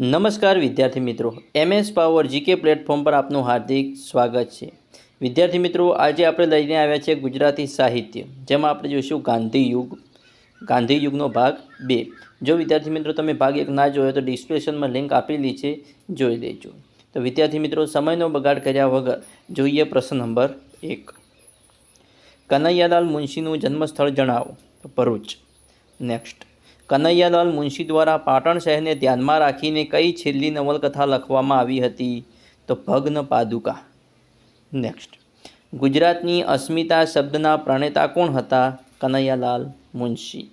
નમસ્કાર વિદ્યાર્થી મિત્રો એમએસ પાવર જીકે પ્લેટફોર્મ પર આપનું હાર્દિક સ્વાગત છે. વિદ્યાર્થી મિત્રો, આજે આપણે લઈને આવ્યા છે ગુજરાતી સાહિત્ય, જેમાં આપણે જોઈશું ગાંધી યુગ, ગાંધી યુગનો ભાગ બે. જો વિદ્યાર્થી મિત્રો, તમે ભાગ એક ના જોયો તો ડિસ્ક્રિપ્શનમાં લિંક આપેલી છે જોઈ લેજો. તો વિદ્યાર્થી મિત્રો, સમયનો બગાડ કર્યા વગર જોઈએ પ્રશ્ન નંબર એક. કનૈયાલાલ મુનશીનું જન્મસ્થળ જણાવો. ભરૂચ. નેક્સ્ટ કનૈયાલાલ મુનશી દ્વારા પાટણ શહેરને ધ્યાનમાં રાખીને કઈ છેલ્લી નવલકથા લખવામાં આવી હતી? તો ભગ્ન પાદુકા. નેક્સ્ટ ગુજરાતની અસ્મિતા શબ્દના પ્રણેતા કોણ હતા? કનૈયાલાલ મુનશી.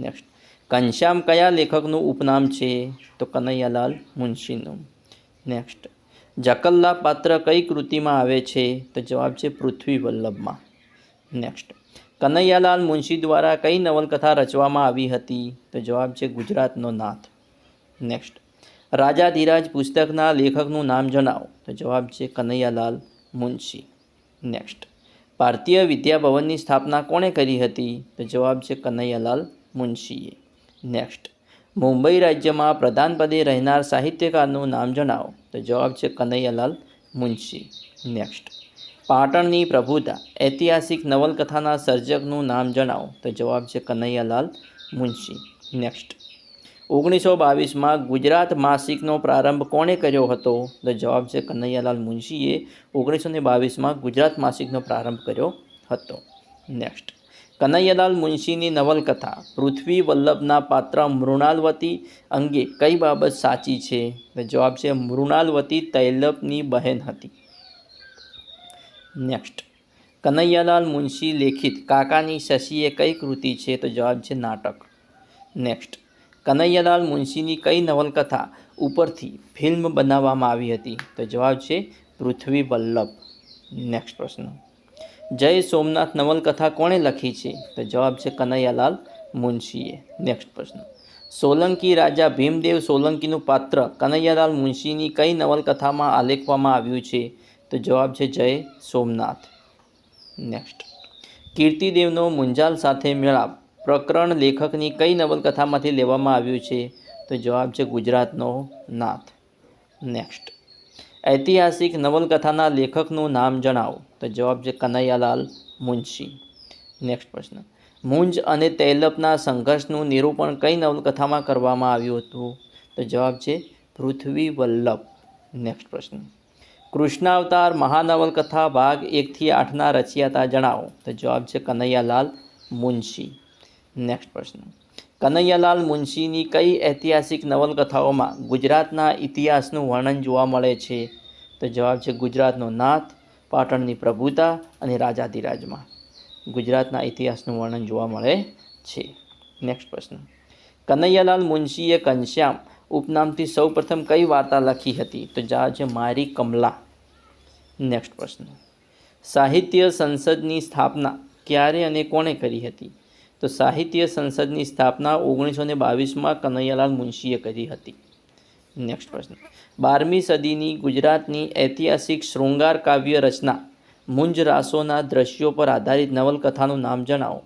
નેક્સ્ટ ઘનશ્યામ કયા લેખકનું ઉપનામ છે? તો કનૈયાલાલ મુનશીનું. નેક્સ્ટ જકલ્લા પાત્ર કઈ કૃતિમાં આવે છે? તો જવાબ છે પૃથ્વી વલ્લભમાં નેક્સ્ટ કનૈયાલાલ મુનશી દ્વારા કઈ નવલકથા રચવામાં આવી હતી? તો જવાબ છે ગુજરાતનો નાથ. નેક્સ્ટ રાજા ધીરાજ પુસ્તકના લેખકનું નામ જણાવો. તો જવાબ છે કનૈયાલાલ મુનશી. નેક્સ્ટ ભારતીય વિદ્યાભવનની સ્થાપના કોણે કરી હતી? તો જવાબ છે કનૈયાલાલ મુનશીએ. નેક્સ્ટ મુંબઈ રાજ્યમાં પ્રધાનપદે રહેનાર સાહિત્યકારનું નામ જણાવો. તો જવાબ છે કનૈયાલાલ મુનશી. નેક્સ્ટ પાટણની પ્રભુતા ઐતિહાસિક નવલકથાના સર્જકનું નામ જણાવો. તો જવાબ છે કનૈયાલાલ મુનશી. નેક્સ્ટ ઓગણીસો બાવીસમાં ગુજરાત માસિકનો પ્રારંભ કોણે કર્યો હતો? તો જવાબ છે કનૈયાલાલ મુનશીએ ઓગણીસો ને બાવીસમાં ગુજરાત માસિકનો પ્રારંભ કર્યો હતો. નેક્સ્ટ કનૈયાલાલ મુનશીની નવલકથા, પૃથ્વી વલ્લભના પાત્ર મૃણાલવતી અંગે કઈ બાબત સાચી છે? તો જવાબ છે મૃણાલવતી તૈલપની બહેન હતી. નેક્સ્ટ કનૈયાલાલ મુનશી લેખિત કાકાની શશીએ કઈ કૃતિ છે તો જવાબ છે નાટક. નેક્સ્ટ કનૈયાલાલ મુનશીની કઈ નવલકથા ઉપરથી ફિલ્મ બનાવવામાં આવી હતી તો જવાબ છે પૃથ્વી વલ્લભ. નેક્સ્ટ પ્રશ્ન. જય સોમનાથ નવલકથા કોણે લખી છે તો જવાબ છે કનૈયાલાલ મુનશીએ. નેક્સ્ટ પ્રશ્ન. સોલંકી રાજા ભીમદેવ સોલંકીનું પાત્ર કનૈયાલાલ મુનશીની કઈ નવલકથામાં આલેખવામાં આવ્યું છે તો જવાબ છે જય સોમનાથ. નેક્સ્ટ કીર્તિદેવનો મુંજાલ સાથે મેળાપ. પ્રકરણ લેખકની કઈ નવલકથામાંથી લેવામાં આવ્યું છે? તો જવાબ છે ગુજરાતનો નાથ. નેક્સ્ટ ઐતિહાસિક નવલકથાના લેખકનું નામ જણાવો. તો જવાબ છે કનૈયાલાલ મુનશી. નેક્સ્ટ પ્રશ્ન. મુંજ અને તૈલપના સંઘર્ષનું નિરૂપણ કઈ નવલકથામાં કરવામાં આવ્યું હતું? તો જવાબ છે પૃથ્વી વલ્લભ નેક્સ્ટ પ્રશ્ન. કૃષ્ણાવતાર મહાનવલકથા ભાગ એકથી આઠના રચયિતા જણાવો. તો જવાબ છે કનૈયાલાલ મુનશી. નેક્સ્ટ પ્રશ્ન. કનૈયાલાલ મુનશીની કઈ ઐતિહાસિક નવલકથાઓમાં ગુજરાતના ઇતિહાસનું વર્ણન જોવા મળે છે? તો જવાબ છે ગુજરાતનો નાથ, પાટણની પ્રભુતા અને રાજાધિરાજમાં. ગુજરાતના ઇતિહાસનું વર્ણન જોવા મળે છે. નેક્સ્ટ પ્રશ્ન. કનૈયાલાલ મુનશીએ ઘનશ્યામ ઉપનામથી સૌપ્રથમ કઈ વાર્તા લખી હતી? તો જવાબ છે મારી કમલા. નેક્સ્ટ પ્રશ્ન. સાહિત્ય સંસદની સ્થાપના ક્યારે અને કોણે કરી હતી? તો સાહિત્ય સંસદની સ્થાપના ઓગણીસો ને બાવીસમાં કનૈયાલાલ મુનશીએ કરી હતી. નેક્સ્ટ પ્રશ્ન. બારમી સદીની ગુજરાતની ઐતિહાસિક શૃંગાર કાવ્ય રચના મુંજ રાસોના દ્રશ્યો પર આધારિત નવલકથાનું નામ જણાવો.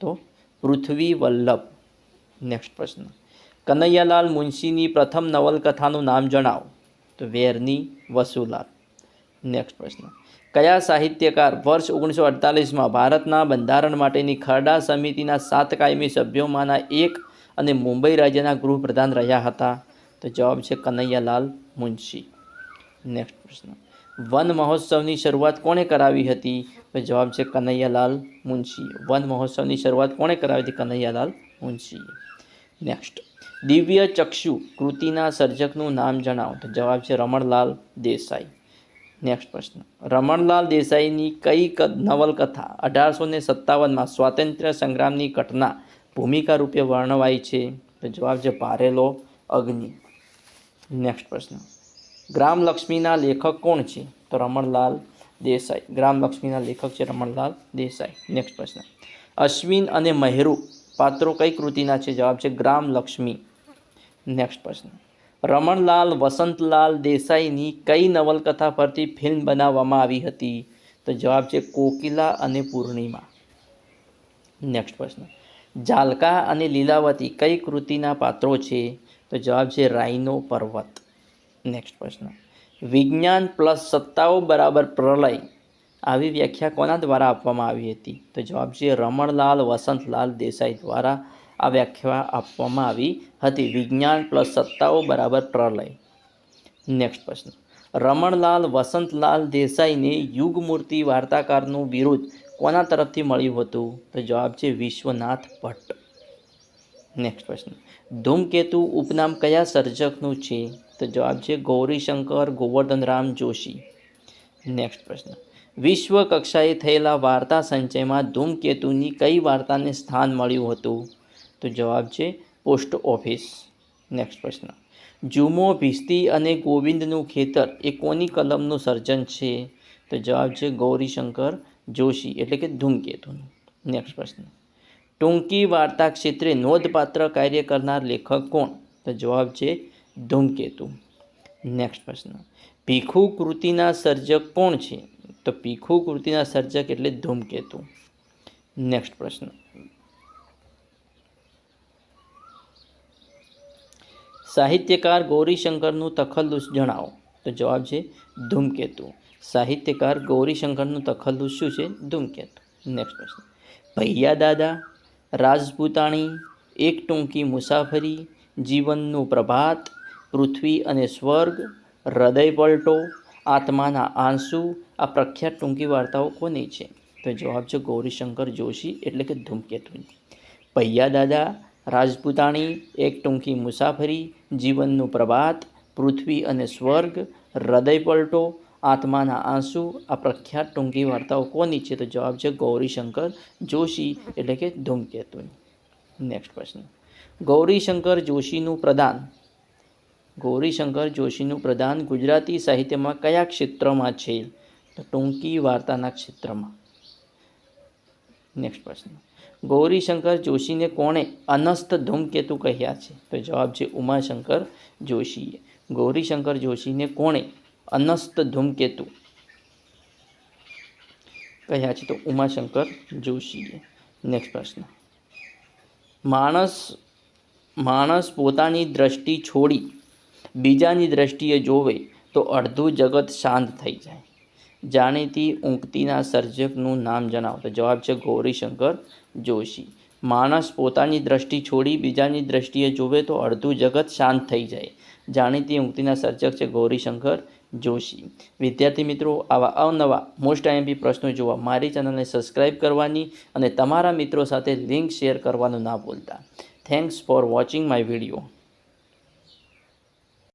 તો પૃથ્વી વલ્લભ. નેક્સ્ટ પ્રશ્ન. કનૈયાલાલ મુનશીની પ્રથમ નવલકથાનું નામ જણાવો. તો વેરની વસુલાત. નેક્સ્ટ પ્રશ્ન. કયા સાહિત્યકાર વર્ષ ઓગણીસો અડતાલીસમાં ભારતના બંધારણ માટેની ખરડા સમિતિના સાત કાયમી સભ્યોમાંના એક અને મુંબઈ રાજ્યના ગૃહપ્રધાન રહ્યા હતા? તો જવાબ છે કનૈયાલાલ મુનશી. નેક્સ્ટ પ્રશ્ન. વન મહોત્સવની શરૂઆત કોણે કરાવી હતી? તો જવાબ છે કનૈયાલાલ મુનશી. વન મહોત્સવની શરૂઆત કોણે કરાવી હતી? કનૈયાલાલ મુનશીએ. નેક્સ્ટ દિવ્ય ચક્ષુ કૃતિના સર્જકનું નામ જણાવો. તો જવાબ છે રમણલાલ દેસાઈ. નેક્સ્ટ પ્રશ્ન. રમણલાલ દેસાઈની કઈ નવલકથા અઢારસો ને સત્તાવનમાં સ્વાતંત્ર્ય સંગ્રામની ઘટના ભૂમિકા રૂપે વર્ણવાય છે? તો જવાબ છે ભારેલો અગ્નિ. નેક્સ્ટ પ્રશ્ન. ગ્રામલક્ષ્મીના લેખક કોણ છે? તો રમણલાલ દેસાઈ. ગ્રામલક્ષ્મીના લેખક છે રમણલાલ દેસાઈ. નેક્સ્ટ પ્રશ્ન. અશ્વિન અને મહેરુ પાત્રો કઈ કૃતિના છે? જવાબ છે ગ્રામલક્ષ્મી નેક્સ્ટ પ્રશ્ન. રમણલાલ, વસંતલાલ દેસાઈની કઈ નવલકથા પરથી ફિલ્મ બનાવવામાં આવી હતી? તો જવાબ છે કોકિલા અને પૂર્ણિમા. નેક્સ્ટ પ્રશ્ન. જાલકા અને લીલાવતી કઈ કૃતિના પાત્રો છે? તો જવાબ છે રાઈનો પર્વત. નેક્સ્ટ પ્રશ્ન. વિજ્ઞાન પ્લસ સત્તાઓ બરાબર પ્રલય. આવી વ્યાખ્યા કોના દ્વારા આપવામાં આવી હતી? તો જવાબ છે રમણલાલ, વસંતલાલ દેસાઈ દ્વારા આ વ્યાખ્યા આપવામાં આવી હતી. વિજ્ઞાન પ્લસ સત્તાઓ બરાબર પ્રલય. નેક્સ્ટ પ્રશ્ન. રમણલાલ વસંતલાલ દેસાઈને યુગમૂર્તિ વાર્તાકારનું વિરુદ્ધ કોના તરફથી મળ્યું હતું? તો જવાબ છે વિશ્વનાથ ભટ્ટ. નેક્સ્ટ પ્રશ્ન. ધૂમકેતુ ઉપનામ કયા સર્જકનું છે? તો જવાબ છે ગૌરીશંકર ગોવર્ધનરામ જોશી. નેક્સ્ટ પ્રશ્ન. વિશ્વ કક્ષાએ થયેલા વાર્તા સંચયમાં ધૂમકેતુની કઈ વાર્તાને સ્થાન મળ્યું હતું? તો જવાબ છે પોસ્ટ ઓફિસ. નેક્સ્ટ પ્રશ્ન. જુમો, ભીસ્તી અને ગોવિંદનું ખેતર એ કોની કલમનું સર્જન છે? તો જવાબ છે ગૌરીશંકર જોશી, એટલે કે ધૂમકેતુનું. નેક્સ્ટ પ્રશ્ન. ટૂંકી વાર્તા ક્ષેત્રે નોંધપાત્ર કાર્ય કરનાર લેખક કોણ? તો જવાબ છે ધૂમકેતુ. નેક્સ્ટ પ્રશ્ન. ભીખુ કૃતિના સર્જક કોણ છે? તો ભીખુ કૃતિના સર્જક એટલે ધૂમકેતુ. નેક્સ્ટ પ્રશ્ન. સાહિત્યકાર ગૌરીશંકરનું તખલ્લુસ જણાવો. તો જવાબ છે ધૂમકેતુ. સાહિત્યકાર ગૌરીશંકરનું તખલ્લુસ શું છે? ધૂમકેતુ. નેક્સ્ટ પ્રશ્ન. ભૈયા દાદા, રાજપૂતાણી, એક ટૂંકી મુસાફરી, જીવનનું પ્રભાત, પૃથ્વી અને સ્વર્ગ, હૃદય પલટો, આત્માના આંસુ, આ પ્રખ્યાત ટૂંકી વાર્તાઓ કોની છે? તો જવાબ છે ગૌરીશંકર જોશી એટલે કે ધૂમકેતુની. ભૈયા દાદા રાજપૂતાણી, એક ટૂંકી મુસાફરી, જીવનનું પ્રભાત, પૃથ્વી અને સ્વર્ગ, હૃદય પલટો, આત્માના આંસુ, આ પ્રખ્યાત ટૂંકી વાર્તાઓ કોની છે? તો જવાબ છે ગૌરીશંકર જોશી, એટલે કે ધૂમકેતુની. નેક્સ્ટ પ્રશ્ન. ગૌરીશંકર જોશીનું પ્રદાન. ગૌરીશંકર જોશીનું પ્રદાન ગુજરાતી સાહિત્યમાં કયા ક્ષેત્રમાં છે? તો ટૂંકી વાર્તાના ક્ષેત્રમાં. નેક્સ્ટ પ્રશ્ન. ગૌરીશંકર જોશીને કોણે અનસ્ત ધૂમકેતુ કહ્યા છે? તો જવાબ છે ઉમાશંકર જોશીએ. ગૌરીશંકર જોશીને કોણે અનસ્ત ધૂમકેતુ કહ્યા છે? તો ઉમાશંકર જોશીએ. નેક્સ્ટ પ્રશ્ન. માણસ માણસ પોતાની દ્રષ્ટિ છોડી બીજાની દ્રષ્ટિએ જોવે તો અડધું જગત શાંત થઈ જાય. જાણીતી ઊંઘતીના સર્જકનું નામ જણાવો. તો જવાબ છે ગૌરીશંકર જોશી. માણસ પોતાની દ્રષ્ટિ છોડી બીજાની દ્રષ્ટિએ જોવે તો અડધું જગત શાંત થઈ જાય. જાણીતી ઊંઘતીના સર્જક છે ગૌરીશંકર જોશી. વિદ્યાર્થી મિત્રો, આવા અવનવા મોસ્ટ આઈએમપી પ્રશ્નો જોવા મારી ચેનલને સબસ્ક્રાઈબ કરવાની અને તમારા મિત્રો સાથે લિંક શેર કરવાનું ના ભૂલતા. Thanks for watching my video